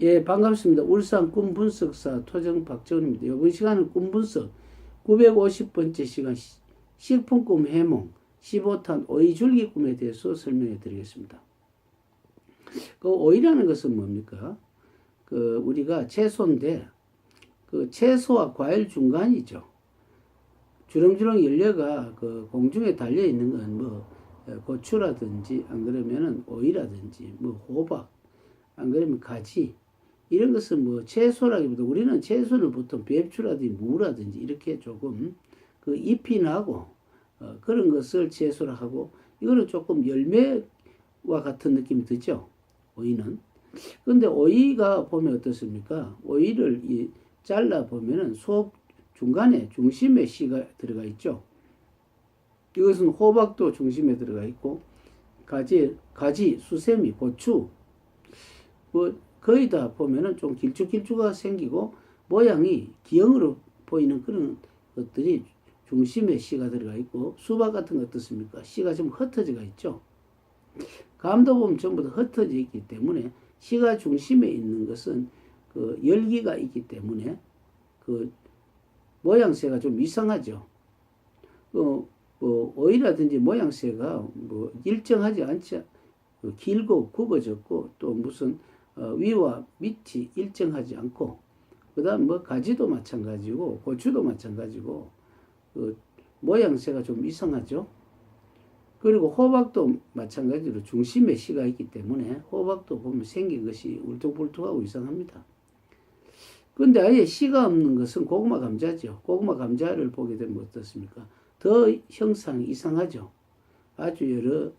예, 반갑습니다. 울산 꿈분석사 토정 박정훈입니다. 이번 시간은 꿈분석 950번째 시간 시- 식품꿈 해몽 15탄 오이줄기 꿈에 대해서 설명해 드리겠습니다. 그 오이라는 것은 뭡니까? 그 우리가 채소인데 그 채소와 과일 중간이죠. 주렁주렁 열려가 그 공중에 달려 있는 건 뭐 고추라든지 안 그러면은 오이라든지 뭐 호박 안 그러면 가지 이런 것은 뭐 채소라기보다 우리는 채소는 보통 배추라든지 무라든지 이렇게 조금 그 잎이 나고 어, 그런 것을 채소라 하고 이거는 조금 열매와 같은 느낌이 드죠 오이는. 근데 오이가 보면 어떻습니까? 오이를 이 잘라 보면은 속 중간에 중심에 씨가 들어가 있죠. 이것은 호박도 중심에 들어가 있고 가지 가지 수세미 고추 뭐 거의 다 보면은 좀 길쭉길쭉하게 생기고 모양이 기형으로 보이는 그런 것들이 중심에 씨가 들어가 있고 수박 같은 거 어떻습니까? 씨가 좀 흩어져가 있죠. 감도 보면 전부 다 흩어져 있기 때문에 씨가 중심에 있는 것은 그 열기가 있기 때문에 그 모양새가 좀 이상하죠. 어, 뭐 오이라든지 모양새가 뭐 일정하지 않지 그 길고 굽어졌고 또 무슨 어, 위와 밑이 일정하지 않고 그다음 뭐 가지도 마찬가지고 고추도 마찬가지고 그 모양새가 좀 이상하죠. 그리고 호박도 마찬가지로 중심에 씨가 있기 때문에 호박도 보면 생긴 것이 울퉁불퉁하고 이상합니다. 근데 아예 씨가 없는 것은 고구마 감자죠. 고구마 감자를 보게 되면 어떻습니까? 더 형상이 이상하죠. 아주 여러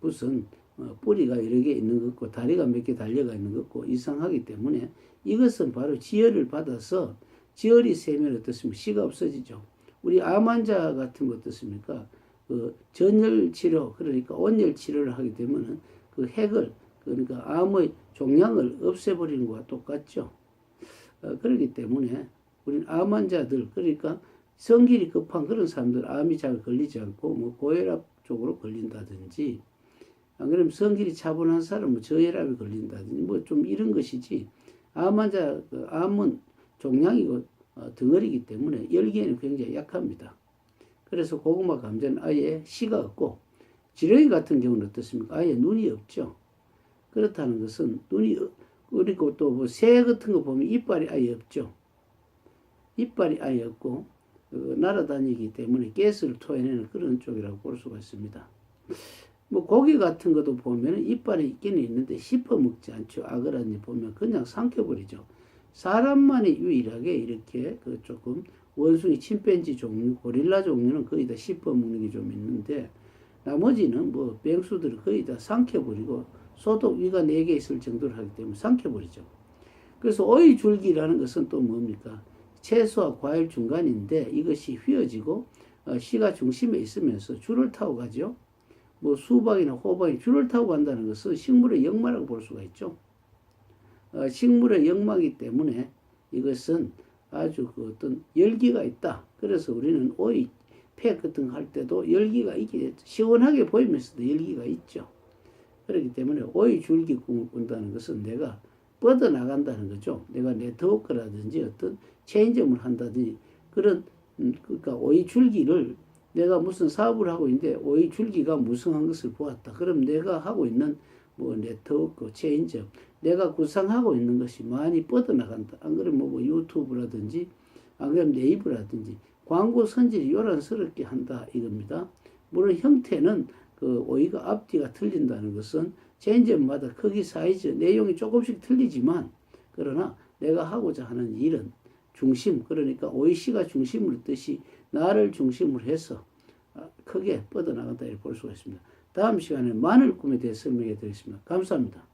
무슨 어, 뿌리가 여러 개 있는 것 같고 다리가 몇 개 달려가 있는 것 같고 이상하기 때문에 이것은 바로 지혈을 받아서 지혈이 세면 어떻습니까? 씨가 없어지죠. 우리 암 환자 같은 거 어떻습니까? 그 전열 치료 그러니까 온열 치료를 하게 되면은 그 핵을 그러니까 암의 종양을 없애버리는 것과 똑같죠. 어, 그렇기 때문에 우리는 암 환자들 그러니까 성질이 급한 그런 사람들 암이 잘 걸리지 않고 뭐 고혈압 쪽으로 걸린다든지 안 그러면 성질이 차분한 사람은 저혈압이 걸린다든지 뭐 좀 이런 것이지 암 환자 그 암은 종양이고 어, 덩어리기 때문에 열기에는 굉장히 약합니다. 그래서 고구마 감자는 아예 씨가 없고 지렁이 같은 경우는 어떻습니까? 아예 눈이 없죠. 그렇다는 것은 눈이 없- 그리고 또뭐새 같은 거 보면 이빨이 아예 없죠. 이빨이 아예 없고 어, 날아다니기 때문에 가스를 토해내는 그런 쪽이라고 볼 수가 있습니다. 뭐 고기 같은 것도 보면 이빨이 있기는 있는데 씹어 먹지 않죠. 악어라든지 보면 그냥 삼켜버리죠. 사람만이 유일하게 이렇게 그 조금 원숭이 침팬지 종류, 고릴라 종류는 거의 다 씹어 먹는 게 좀 있는데 나머지는 뭐 뱅수들은 거의 다 삼켜버리고 소독 위가 4개 있을 정도로 하기 때문에 삼켜버리죠. 그래서 오이 줄기라는 것은 또 뭡니까? 채소와 과일 중간인데 이것이 휘어지고 어, 씨가 중심에 있으면서 줄을 타고 가죠. 뭐 수박이나 호박이 줄을 타고 간다는 것은 식물의 역마라고 볼 수가 있죠. 어, 식물의 역마이기 때문에 이것은 아주 그 어떤 열기가 있다. 그래서 우리는 오이 팩 같은 거 할 때도 열기가 있게 시원하게 보이면서도 열기가 있죠. 그렇기 때문에 오이 줄기 꿈을 꾼다는 것은 내가 뻗어 나간다는 거죠. 내가 네트워크라든지 어떤 체인점을 한다든지 그런 음, 그러니까 오이 줄기를 내가 무슨 사업을 하고 있는데 오이 줄기가 무성한 것을 보았다. 그럼 내가 하고 있는 뭐 네트워크, 체인점, 내가 구상하고 있는 것이 많이 뻗어 나간다. 안 그러면 뭐 유튜브라든지 안 그러면 네이버라든지 광고 선질이 요란스럽게 한다 이겁니다. 물론 형태는 그 오이가 앞뒤가 틀린다는 것은 체인점마다 크기, 사이즈, 내용이 조금씩 틀리지만 그러나 내가 하고자 하는 일은 중심 그러니까 오이 씨가 중심을 뜻이 나를 중심으로 해서 아, 크게 뻗어나간다 이렇게 볼 수가 있습니다. 다음 시간에 마늘 꿈에 대해 설명해 드리겠습니다. 감사합니다.